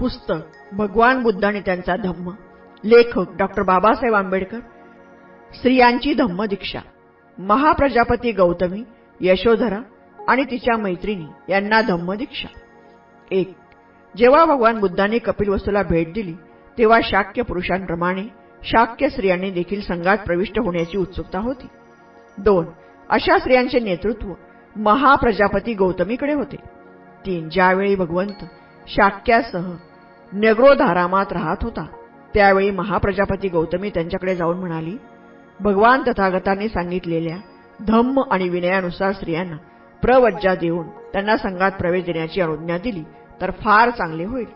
पुस्तक भगवान बुद्ध आणि त्यांचा धम्म. लेखक डॉक्टर बाबासाहेब आंबेडकर. स्त्रियांची धम्म दीक्षा. महाप्रजापती गौतमी यशोधरा आणि तिच्या मैत्रिणी यांना धम्म दीक्षा. एक जेव्हा भगवान बुद्धाने कपिलवस्तूला भेट दिली तेव्हा शाक्य पुरुषांप्रमाणे शाक्य स्त्रियांनी देखील संघात प्रविष्ट होण्याची उत्सुकता होती. दोन अशा स्त्रियांचे नेतृत्व महाप्रजापती गौतमीकडे होते. तीन ज्यावेळी भगवंत शाक्यासह नग्रोधारामात राहत होता. त्यावेळी महाप्रजापती गौतमी त्यांच्याकडे जाऊन म्हणाली भगवान तथागतांनी सांगितलेल्या धम्म आणि विनयानुसार स्त्रियांना प्रवज्जा देऊन त्यांना संघात प्रवेश देण्याची अनुज्ञा दिली तर फार चांगले होईल.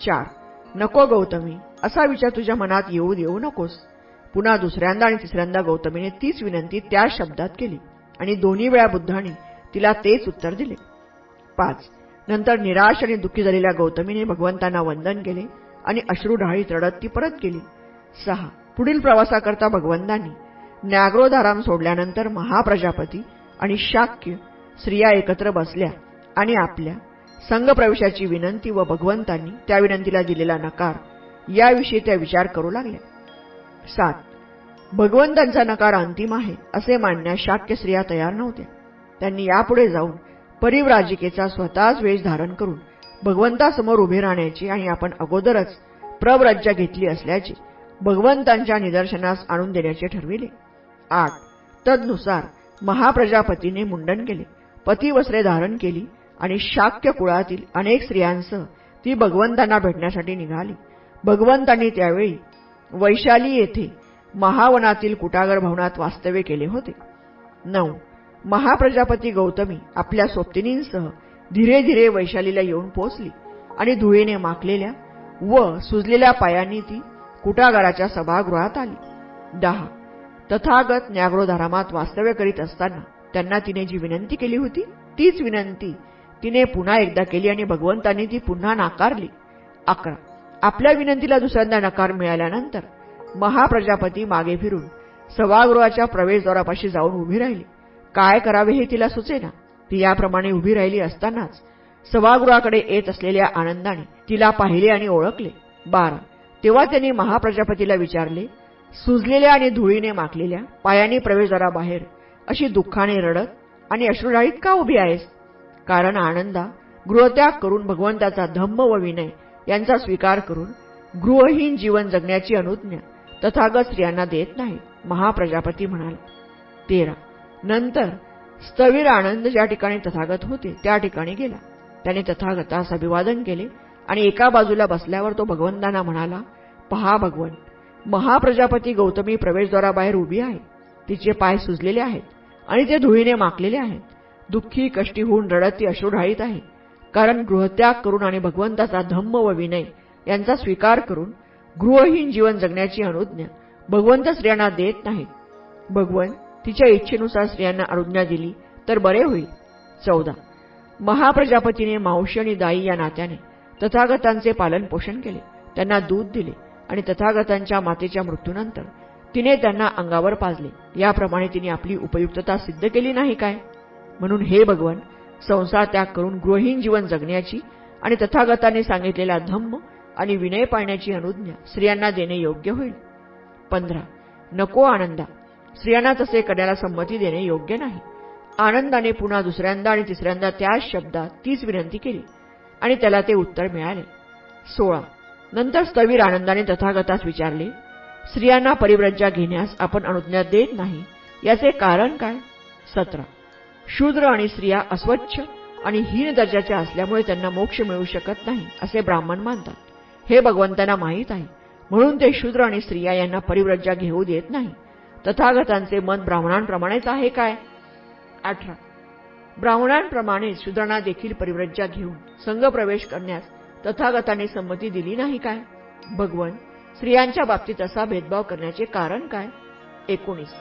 चार नको गौतमी असा विचार तुझ्या मनात येऊ देऊ नकोस. पुन्हा दुसऱ्यांदा आणि तिसऱ्यांदा गौतमीने तीच विनंती त्याच शब्दात केली आणि दोन्ही वेळा बुद्धाने तिला तेच उत्तर दिले. पाच नंतर निराश आणि दुःखी झालेल्या गौतमीने भगवंतांना वंदन केले आणि अश्रू ढाळीत रडत ती परत केली सहा. पुढील प्रवासाकरता भगवंतांनी न्याग्रोधाराम सोडल्यानंतर महाप्रजापती आणि शाक्य स्त्रिया एकत्र बसल्या आणि आपल्या संघप्रवेशाची विनंती व भगवंतांनी त्या विनंतीला दिलेला नकार याविषयी त्या विचार करू लागल्या. सात. भगवंतांचा नकार अंतिम आहे असे मानण्यास शाक्य स्त्रिया तयार नव्हत्या. त्यांनी यापुढे जाऊन परिव्राजिकेचा स्वतःच वेश धारण करून भगवंतासमोर उभे राहण्याची आणि आपण अगोदरच प्रव्रज्जा घेतली असल्याची भगवंतांच्या निदर्शनास आणून देण्याचे ठरविले. आठ. तदनुसार महाप्रजापतीने मुंडन केले पतिवस्त्रे धारण केली आणि शाक्य कुळातील अनेक स्त्रियांसह ती भगवंतांना भेटण्यासाठी निघाली. भगवंतांनी त्यावेळी वैशाली येथे महावनातील कुटागर भवनात वास्तव्य केले होते. नऊ. महाप्रजापती गौतमी आपल्या सोबतिनींसह धीरे धीरे वैशालीला येऊन पोचली आणि धुळेने माखलेल्या व सुजलेल्या पायांनी ती कुटागाराच्या सभागृहात आली. दहा तथागत न्याग्रोधारामात वास्तव्य करीत असताना त्यांना तिने जी विनंती केली होती तीच विनंती तिने पुन्हा एकदा केली आणि भगवंतांनी ती पुन्हा नाकारली. अकरा आपल्या विनंतीला दुसऱ्यांदा नकार मिळाल्यानंतर महाप्रजापती मागे फिरून सभागृहाच्या प्रवेशद्वारापाशी जाऊन उभी राहिली. काय करावे हे तिला सुचेना. ती याप्रमाणे उभी राहिली असतानाच सभागृहाकडे येत असलेल्या आनंदाने तिला पाहिले आणि ओळखले. बारा. तेव्हा त्यांनी महाप्रजापतीला विचारले सुजलेल्या आणि धुळीने माखलेल्या पायाने प्रवेशद्वाराबाहेर अशी दुःखाने रडत आणि अश्रुराळीत का उभी आहेस? कारण आनंदा गृहत्याग करून भगवंताचा धम्म व विनय यांचा स्वीकार करून गृहहीन जीवन जगण्याची अनुज्ञा तथागत स्त्रियांना देत नाही महाप्रजापती म्हणाला. तेरा. नंतर स्थवीर आनंद ज्या ठिकाणी तथागत होते त्या ठिकाणी गेला. त्याने तथागतास अभिवादन केले आणि एका बाजूला बसल्यावर तो भगवंतांना म्हणाला पहा भगवन महाप्रजापती गौतमी प्रवेशद्वाराबाहेर उभी आहे. तिचे पाय सुजलेले आहेत आणि ते धुळीने माकलेले आहेत. दुःखी कष्टी होऊन रडत ती अश्रुढाळीत आहे. कारण गृहत्याग करून आणि भगवंताचा धम्म व विनय यांचा स्वीकार करून गृहहीन जीवन जगण्याची अनुज्ञा भगवंत स्त्रियांना देत नाहीत. भगवंत तिच्या इच्छेनुसार स्त्रियांना अनुज्ञा दिली तर बरे होईल. चौदा. महाप्रजापतीने मावशी आणि दाई या नात्याने तथागतांचे पालन पोषण केले. त्यांना दूध दिले आणि तथागतांच्या मातेच्या मृत्यूनंतर तिने त्यांना अंगावर पाजले. याप्रमाणे तिने आपली उपयुक्तता सिद्ध केली नाही काय? म्हणून हे भगवान संसार त्याग करून गृहीण जीवन जगण्याची आणि तथागताने सांगितलेला धम्म आणि विनय पाळण्याची अनुज्ञा स्त्रियांना देणे योग्य होईल. पंधरा. नको आनंदा. स्त्रियांना तसे करण्याला संमती देणे योग्य नाही. आनंदाने पुन्हा दुसऱ्यांदा आणि तिसऱ्यांदा त्याच शब्दात तीच विनंती केली आणि त्याला ते उत्तर मिळाले. सोळा. नंतर स्थवीर आनंदाने तथागतास विचारले स्त्रियांना परिव्रज्जा घेण्यास आपण अनुज्ञा देत नाही. याचे कारण काय? सतरा. शूद्र आणि स्त्रिया अस्वच्छ आणि हीन दर्जाच्या असल्यामुळे त्यांना मोक्ष मिळू शकत नाही असे ब्राह्मण मानतात. हे भगवंतांना माहीत आहे. म्हणून ते शूद्र आणि स्त्रिया यांना परिव्रज्जा घेऊ देत नाही. तथागतांचे मन ब्राह्मणांप्रमाणेच आहे काय? अठरा. ब्राह्मणांप्रमाणे सुधारणा देखील परिव्रज्या घेऊन संघ प्रवेश करण्यास तथागताने संमती दिली नाही काय? भगवन स्त्रियांच्या बाबतीत असा भेदभाव करण्याचे कारण काय? एकोणीस.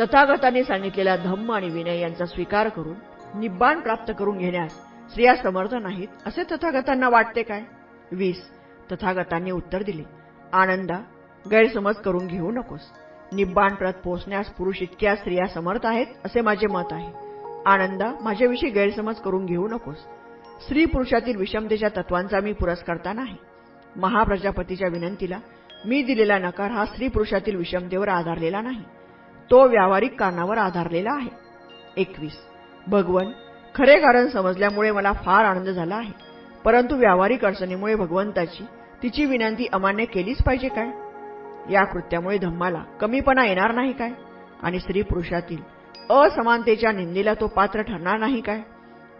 तथागताने सांगितलेला धम्म आणि विनय यांचा स्वीकार करून निब्बाण प्राप्त करून घेण्यास स्त्रिया समर्थ नाहीत असे तथागतांना वाटते काय? वीस. तथागतांनी उत्तर दिले आनंदा गैरसमज करून घेऊ नकोस. निब्बाण प्रत पोहोचण्यास पुरुष इतक्या स्त्रिया समर्थ आहेत असे माझे मत आहे. आनंदा माझ्याविषयी गैरसमज करून घेऊ नकोस. स्त्री पुरुषातील विषमतेच्या तत्वांचा मी पुरस्कर्ता नाही. महाप्रजापतीच्या विनंतीला मी दिलेला नकार हा स्त्री पुरुषातील विषमतेवर आधारलेला नाही. तो व्यावहारिक कारणावर आधारलेला आहे. एकवीस. भगवन खरे कारण समजल्यामुळे मला फार आनंद झाला आहे. परंतु व्यावहारिक अडचणीमुळे भगवंताची तिची विनंती अमान्य केलीच पाहिजे काय? या कृत्यामुळे धम्माला कमीपणा येणार नाही काय? आणि स्त्री पुरुषातील असमानतेच्या निंदीला तो पात्र ठरणार नाही काय?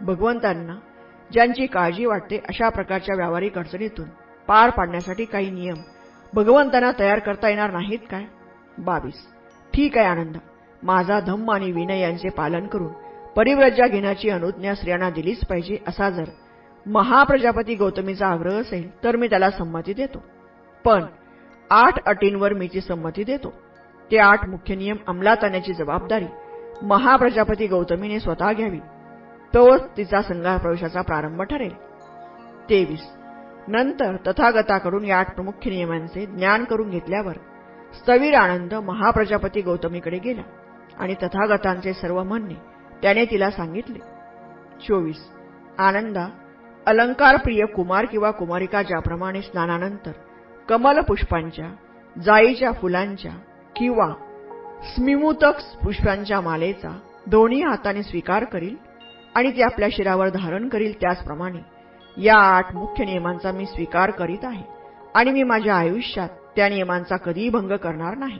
भगवंतांना ज्यांची काळजी वाटते अशा प्रकारच्या व्यावहारिक अडचणीतून पार पाडण्यासाठी काही नियम भगवंतांना तयार करता येणार नाहीत काय? बावीस. ठीक आहे आनंद. माझा धम्म आणि विनय यांचे पालन करून परिव्रज्या घेण्याची अनुज्ञा स्त्रियांना दिलीच पाहिजे असा जर महाप्रजापती गौतमीचा आग्रह असेल तर मी त्याला संमती देतो. पण आठ अटींवर मी ती संमती देतो. ते आठ मुख्य नियम अंमलात आणण्याची जबाबदारी महाप्रजापती गौतमीने स्वतः घ्यावी. तोच तिचा संघाप्रवेशाचा प्रारंभ ठरेल. तेवीस. नंतर तथागताकडून या आठ प्रमुख नियमांचे ज्ञान करून घेतल्यावर स्थवीर आनंद महाप्रजापती गौतमीकडे गेला आणि तथागतांचे सर्व म्हणणे त्याने तिला सांगितले. चोवीस. आनंदा अलंकारप्रिय कुमार किंवा कुमारिका ज्याप्रमाणे स्नानानंतर कमल पुष्पांच्या जाईच्या फुलांच्या किंवा स्मिमुतक पुष्पांच्या मालेचा दोन्ही हाताने स्वीकार करील आणि ते आपल्या शिरावर धारण करील त्याचप्रमाणे या आठ मुख्य नियमांचा मी स्वीकार करीत आहे आणि मी माझ्या आयुष्यात त्या नियमांचा कधीही भंग करणार नाही.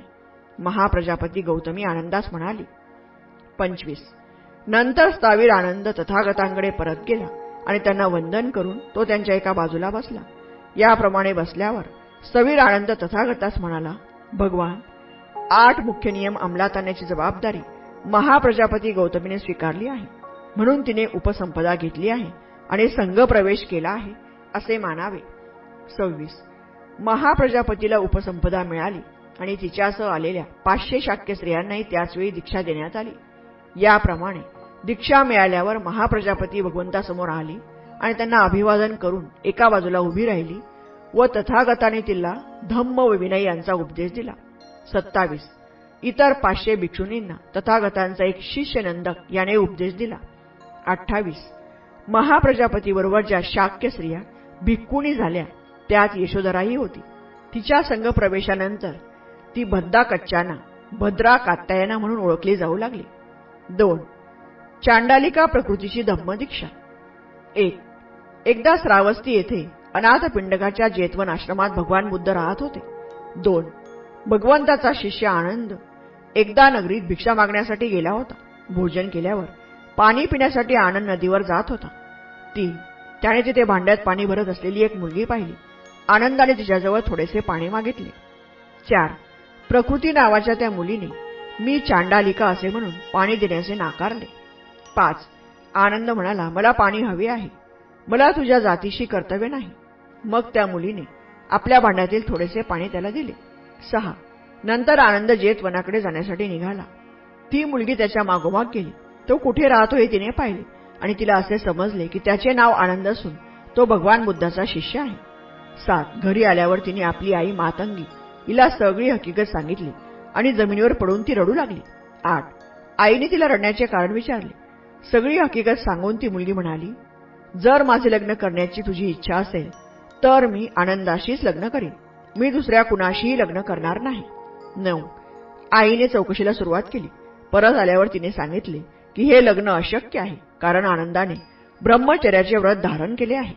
महाप्रजापती गौतमी आनंदास म्हणाली पंचवीस. नंतर स्थावीर आनंद तथागतांकडे परत गेला आणि त्यांना वंदन करून तो त्यांच्या एका बाजूला बसला. याप्रमाणे बसल्यावर स्थवीर आनंद तथागतास म्हणाला भगवान आठ मुख्य नियम अंमलात आणण्याची जबाबदारी महाप्रजापती गौतमीने स्वीकारली आहे. म्हणून तिने उपसंपदा घेतली आहे आणि संघ प्रवेश केला आहे असे मानावे. सव्वीस. महाप्रजापतीला उपसंपदा मिळाली आणि तिच्यासह आलेल्या पाचशे शाक्य स्त्रियांनाही त्याचवेळी दीक्षा देण्यात आली. याप्रमाणे दीक्षा मिळाल्यावर महाप्रजापती भगवंतासमोर आली आणि त्यांना अभिवादन करून एका बाजूला उभी राहिली व तथागताने तिला धम्म व विनय यांचा उपदेश दिला. सत्तावीस. इतर पाचशे भिक्षुनींना तथागतांचा एक शिष्य नंदक याने उपदेश दिला. अठ्ठावीस. महाप्रजापतीबरोबर ज्या शाक्य स्त्रिया भिक्कुणी झाल्या त्यात यशोधराही होती. तिच्या संघ प्रवेशानंतर ती भद्दा कच्चाना भद्रा कात्यायना म्हणून ओळखली जाऊ लागली. दोन. चांडालिका प्रकृतीची धम्मदीक्षा. एक. एकदा श्रावस्ती येथे अनाथ पिंडकाच्या जेतवन आश्रमात भगवान बुद्ध राहत होते. दोन भगवंताचा शिष्य आनंद. एकदा नगरीत भिक्षा मागण्यासाठी गेला होता. भोजन केल्यावर पाणी पिण्यासाठी आनंद नदीवर जात होता. तीन त्याने तिथे भांड्यात पाणी भरत असलेली एक मुलगी पाहिली. आनंदाने तिच्याजवळ थोडेसे पाणी मागितले. चार प्रकृती नावाच्या त्या मुलीने मी चांडालिका असे म्हणून पाणी देण्याचे नाकारले. पाच आनंद म्हणाला मला पाणी हवे आहे. मला तुझ्या जातीशी कर्तव्य नाही. मग त्या मुलीने आपल्या भांड्यातील थोडेसे पाणी त्याला दिले. सहा. नंतर आनंद जेत वनाकडे जाण्यासाठी निघाला. ती मुलगी त्याच्या मागोमाग गेली. तो कुठे राहतो हे तिने पाहिले आणि तिला असे समजले की त्याचे नाव आनंद असून तो भगवान बुद्धाचा शिष्य आहे. सात. घरी आल्यावर तिने आपली आई मातंगी हिला सगळी हकीकत सांगितली आणि जमिनीवर पडून ती रडू लागली. आठ. आईने तिला रडण्याचे कारण विचारले. सगळी हकीकत सांगून ती मुलगी म्हणाली जर माझे लग्न करण्याची तुझी इच्छा असेल तर मी आनंदाशीच लग्न करीन. मी दुसऱ्या कुणाशीही लग्न करणार नाही. नऊ. आईने चौकशीला सुरुवात केली. परत आल्यावर तिने सांगितले की हे लग्न अशक्य आहे कारण आनंदाने ब्रह्मचर्याचे व्रत धारण केले आहे.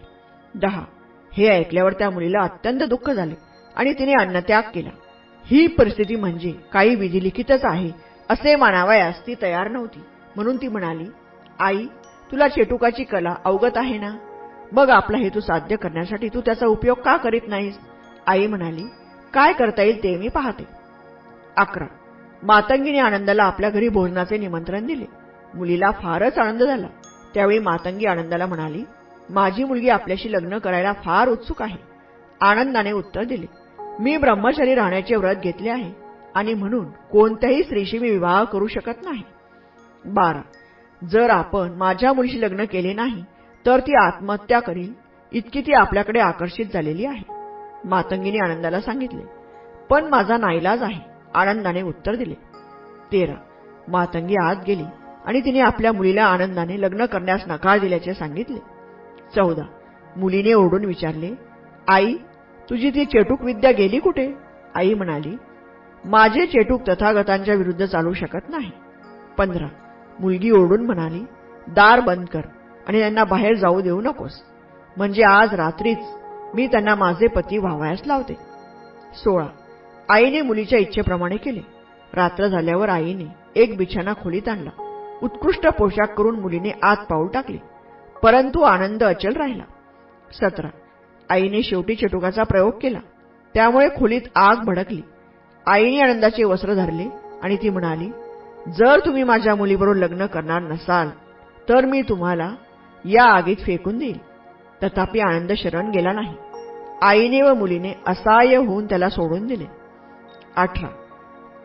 दहा. हे ऐकल्यावर त्या मुलीला अत्यंत दुःख झाले आणि तिने अन्नत्याग केला. ही परिस्थिती म्हणजे काही विधिलिखितच आहे असे मानावयास ती तयार नव्हती. म्हणून ती म्हणाली आई तुला चेटुकाची कला अवगत आहे ना? बघ आपला हेतू साध्य करण्यासाठी तू त्याचा उपयोग का करीत नाहीस? आई म्हणाली काय करता येईल ते मी पाहते. अकरा. मातंगीने आनंदाला आपल्या घरी भोजनाचे निमंत्रण दिले. मुलीला फारच आनंद झाला. त्यावेळी मातंगी आनंदाला म्हणाली माझी मुलगी आपल्याशी लग्न करायला फार उत्सुक आहे. आनंदाने उत्तर दिले मी ब्रह्मचारी राहण्याचे व्रत घेतले आहे आणि म्हणून कोणत्याही स्त्रीशी मी विवाह करू शकत नाही. बारा. जर आपण माझ्या मुलीशी लग्न केले नाही तर ती आत्महत्या करील इतकी ती आपल्याकडे आकर्षित झालेली आहे. मातंगीने आनंदाला सांगितले पण माझा नाईलाज आहे आनंदाने उत्तर दिले. तेरा. मातंगी आत गेली आणि तिने आपल्या मुलीला आनंदाने लग्न करण्यास नकार दिल्याचे सांगितले. चौदा. मुलीने ओरडून विचारले आई तुझी ती चेटूक विद्या गेली कुठे? आई म्हणाली माझे चेटूक तथागतांच्या विरुद्ध चालू शकत नाही. पंधरा. मुलगी ओरडून म्हणाली दार बंद कर आणि त्यांना बाहेर जाऊ देऊ नकोस. म्हणजे आज रात्रीच मी त्यांना माझे पती व्हावयास लावते. सोळा. आईने मुलीच्या इच्छेप्रमाणे केले. रात्र झाल्यावर आईने एक बिछाना खोलीत आणला. उत्कृष्ट पोशाख करून मुलीने आत पाऊल टाकले. परंतु आनंद अचल राहिला. सतरा. आईने शेवटी चटुकाचा प्रयोग केला. त्यामुळे खोलीत आग भडकली. आईने आनंदाचे वस्त्र धरले आणि ती म्हणाली जर तुम्ही माझ्या मुलीबरोबर लग्न करणार नसाल तर मी तुम्हाला या आगीत फेकून देईल. तथापि आनंद शरण गेला नाही. आईने व मुलीने असहाय्य होऊन त्याला सोडून दिले. अठरा.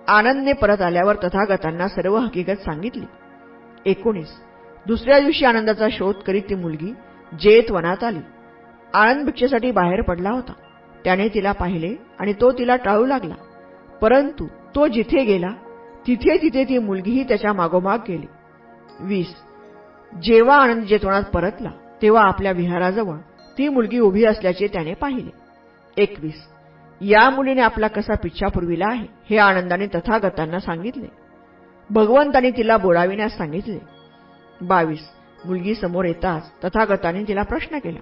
आनंदने परत आल्यावर तथागतांना सर्व हकीकत सांगितली. एकोणीस. दुसऱ्या दिवशी आनंदाचा शोध करीत ती मुलगी जेत वनात आली. आनंद भिक्षेसाठी बाहेर पडला होता. त्याने तिला पाहिले आणि तो तिला टाळू लागला. परंतु तो जिथे गेला तिथे तिथे ती मुलगीही त्याच्या मागोमाग गेली. वीस. जेव्हा आनंद जेतवनात परतला तेव्हा आपल्या विहाराजवळ ती मुलगी उभी असल्याचे त्याने पाहिले. एकवीस. या मुलीने आपला कसा पिच्छा पुरविला आहे हे आनंदाने तथागतांना सांगितले. भगवंतांनी तिला बोलाविण्यास सांगितले. बावीस. मुलगी समोर येताच तथागताने तिला प्रश्न केला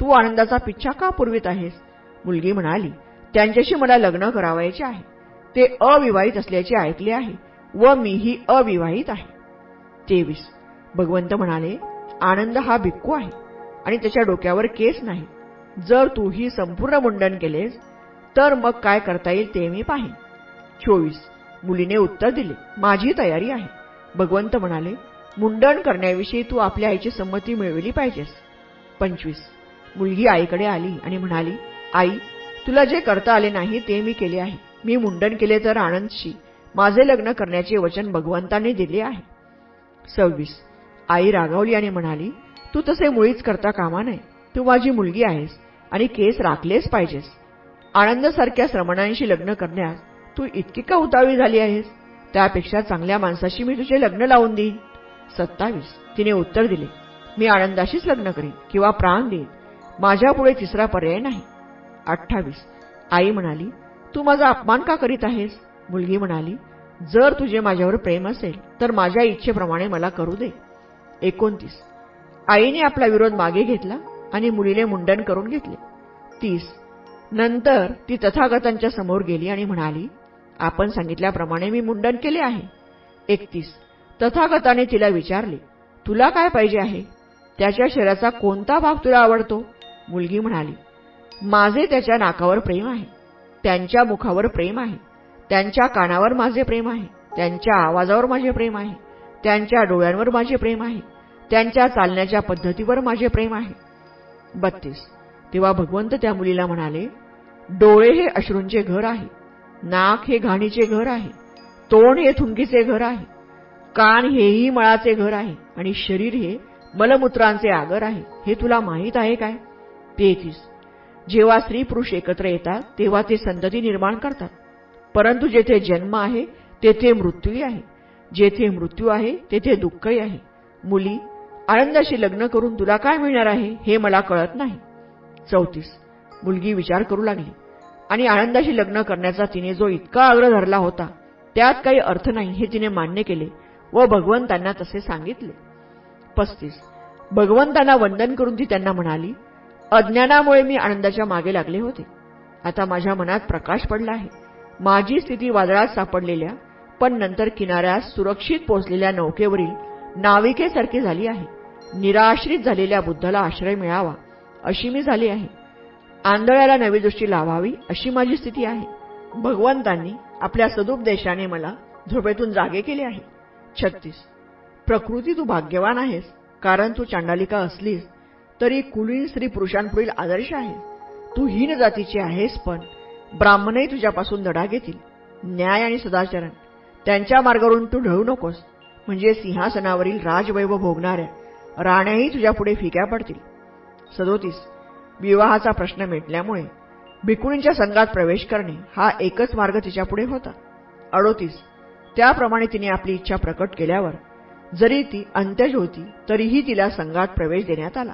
तू आनंदाचा पिच्छा का पुरवित आहेस? मुलगी म्हणाली त्यांच्याशी मला लग्न करावायचे आहे. ते अविवाहित असल्याचे ऐकले आहे व मीही अविवाहित आहे. तेवीस. भगवंत म्हणाले आनंद हा भिक्कू आहे आणि त्याच्या डोक्यावर केस नाही. जर तू ही संपूर्ण मुंडन केलेस तर मग काय करता येईल ते मी पाहिन. चोवीस. मुलीने उत्तर दिले माझी तयारी आहे. भगवंत म्हणाले मुंडन करण्याविषयी तू आपल्या आईची संमती मिळवली पाहिजेस. पंचवीस. मुलगी आईकडे आली आणि म्हणाली आई तुला जे करता आले नाही ते मी केले आहे. मी मुंडन केले तर आनंदशी. माझे लग्न करण्याचे वचन भगवंताने दिले आहे. सव्वीस. आई रागावली आणि म्हणाली तू तसे मुळीच करता कामा नये. तू माझी मुलगी आहेस आणि केस राखलेच पाहिजेस. आनंदसारख्या श्रमणांशी लग्न करण्यास तू इतकी का उतावी झाली आहेस? त्यापेक्षा चांगल्या माणसाशी मी तुझे लग्न लावून देईन. सत्तावीस. तिने उत्तर दिले मी आनंदाशीच लग्न करीन किंवा प्राण देईन. माझ्यापुढे तिसरा पर्याय नाही. अठ्ठावीस. आई म्हणाली तू माझा अपमान का करीत आहेस? मुलगी म्हणाली जर तुझे माझ्यावर प्रेम असेल तर माझ्या इच्छेप्रमाणे मला करू दे. एकोणतीस. आईने आपला विरोध मागे घेतला आणि मुलीने मुंडन करून घेतले. तीस. नंतर ती तथागतांच्या समोर गेली आणि म्हणाली आपण सांगितल्याप्रमाणे मी मुंडन केले आहे. एकतीस. तथागताने तिला विचारले तुला काय पाहिजे आहे? त्याच्या शरीराचा कोणता भाग तुला आवडतो? मुलगी म्हणाली माझे त्याच्या नाकावर प्रेम आहे. त्यांच्या मुखावर प्रेम आहे. त्यांच्या कानावर माझे प्रेम आहे. त्यांच्या आवाजावर माझे प्रेम आहे. त्यांच्या डोळ्यांवर माझे प्रेम आहे. त्यांच्या चालण्याच्या पद्धतीवर माझे प्रेम आहे. बत्तीस. तेव्हा भगवंत त्या मुलीला म्हणाले डोळे हे अश्रूंचे घर आहे. नाक हे घाणीचे घर आहे. तोंड हे थुंकीचे घर आहे. कान हेही मळाचे घर आहे. आणि शरीर हे मलमूत्रांचे आगर आहे. हे तुला माहीत आहे काय? तेहतीस. जेव्हा स्त्री पुरुष एकत्र येतात तेव्हा ते संतती निर्माण करतात. परंतु जेथे जन्म आहे तेथे मृत्यूही आहे. जेथे मृत्यू आहे तेथे दुःखही आहे. मुली आनंदाशी लग्न करून तुला काय मिळणार आहे हे मला कळत नाही. चौतीस. मुलगी विचार करू लागली. आणि आनंदाशी लग्न करण्याचा तिने जो इतका आग्रह धरला होता त्यात काही अर्थ नाही हे तिने मान्य केले व भगवंतांना तसे सांगितले. पस्तीस. भगवंतांना वंदन करून ती त्यांना म्हणाली अज्ञानामुळे मी आनंदाच्या मागे लागले होते. आता माझ्या मनात प्रकाश पडला आहे. माझी स्थिती वादळात सापडलेल्या पण नंतर किनाऱ्यास सुरक्षित पोहोचलेल्या नौकेवरील नाविकेसारखी झाली आहे. निराश्रित झालेल्या बुद्धाला आश्रय मिळावा अशी मी झाली आहे. आंधळ्याला नवी दृष्टी लावावी अशी माझी स्थिती आहे. भगवंतांनी आपल्या सदुपदेशाने मला झोपेतून जागे केले आहे. छत्तीस. प्रकृती तू भाग्यवान आहेस कारण तू चांडालिका असलीस तरी कुलीन स्त्री पुरुषांपुढील आदर्श आहे. तू हीन जातीची आहेस पण ब्राह्मणही तुझ्यापासून दडा घेतील. न्याय आणि सदाचरण. त्यांच्या मार्गावरून तू ढळू नकोस. म्हणजे सिंहासनावरील राजवैभव भोगणाऱ्या राण्याही तुझ्या पुढे फिक्या पडतील. सदोतीस विवाहाचा प्रश्न मिटल्यामुळे भिकुणींच्या संघात प्रवेश करणे हा एकच मार्ग तिच्यापुढे होता. अडोतीस त्याप्रमाणे तिने आपली इच्छा प्रकट केल्यावर जरी ती अंत्यज होती तरीही तिला संघात प्रवेश देण्यात आला.